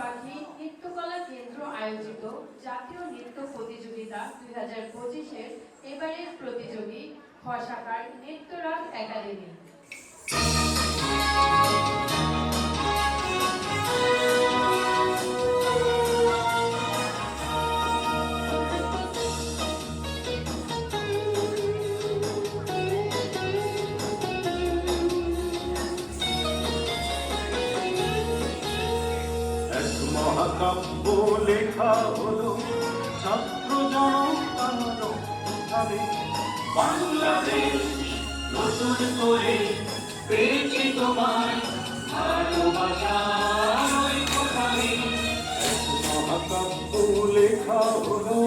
পাখি নৃত্যকলা কেন্দ্র আয়োজিত জাতীয় নৃত্য প্রতিযোগিতা দুই হাজার পঁচিশের এবারের প্রতিযোগী খসাকার নৃত্যরাজ একাডেমি। লেখা হলো ছাত্র জনতারে বাংলাদেশ নতুন করে পেয়েছি তোমার ভালোবাসা। লেখা হলো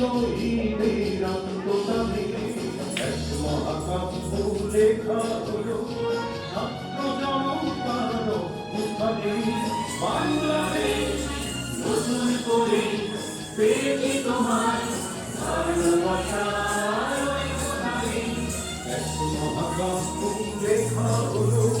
শহীদের আত্মদানে এক মহাকাব্য লেখা হলো ছাত্র জনতার উত্থানে বাংলাদেশ নতুন করে পেয়েছি তোমার ভালোবাসার এক মহাকাব্য লেখা করে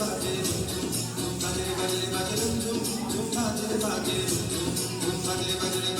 বাজরে বাজরে বাজরে ঝুম ঝুম বাজরে বাজরে ঝুম ঝুম বাজরে বাজরে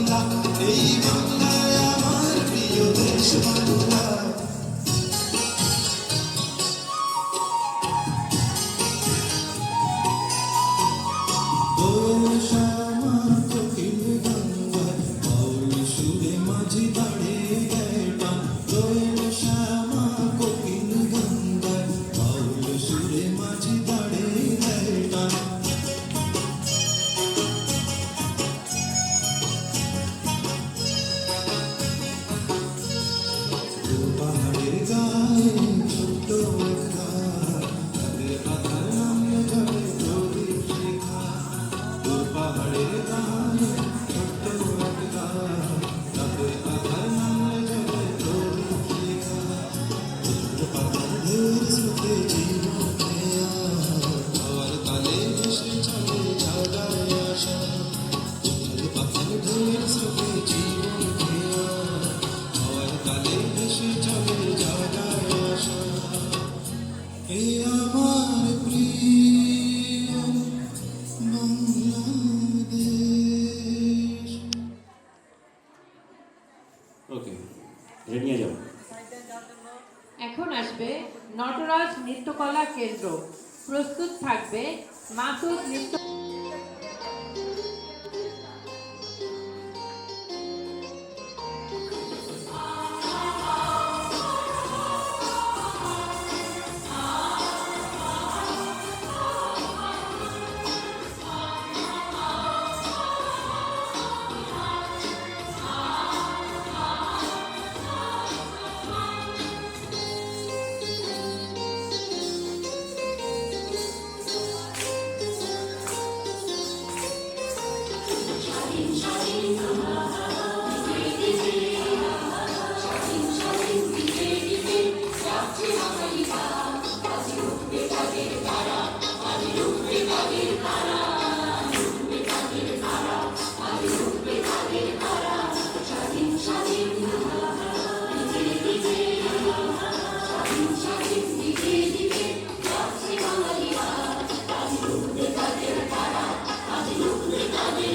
এখন আসবে নটরাজ নৃত্যকলা কেন্দ্র। প্রস্তুত থাকবে মাসুদ নৃত্য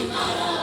Maharaj.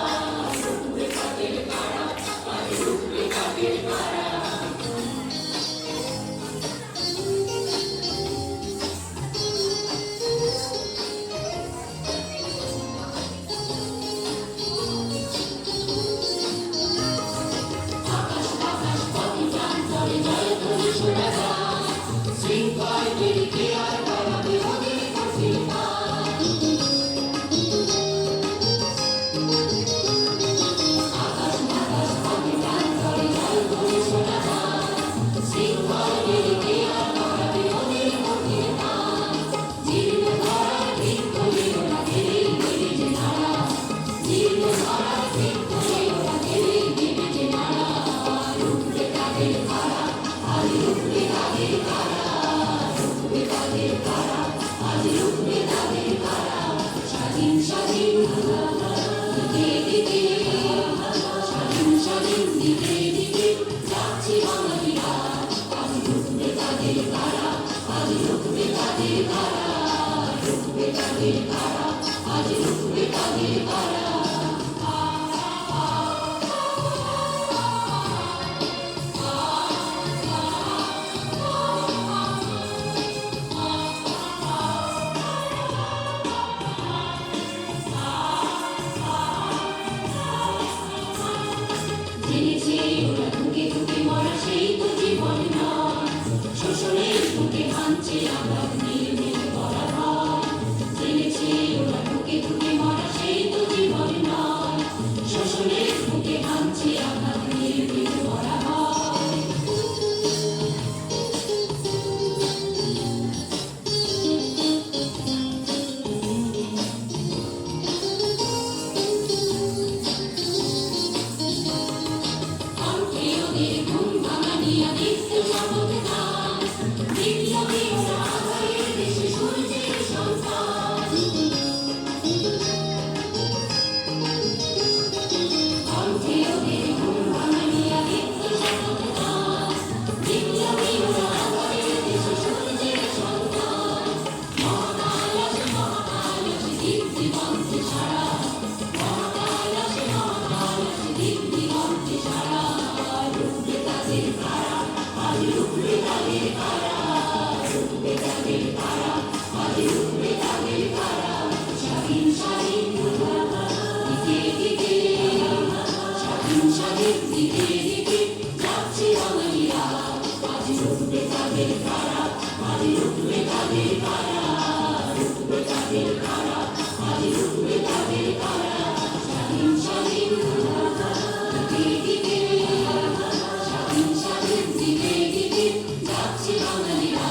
ওকে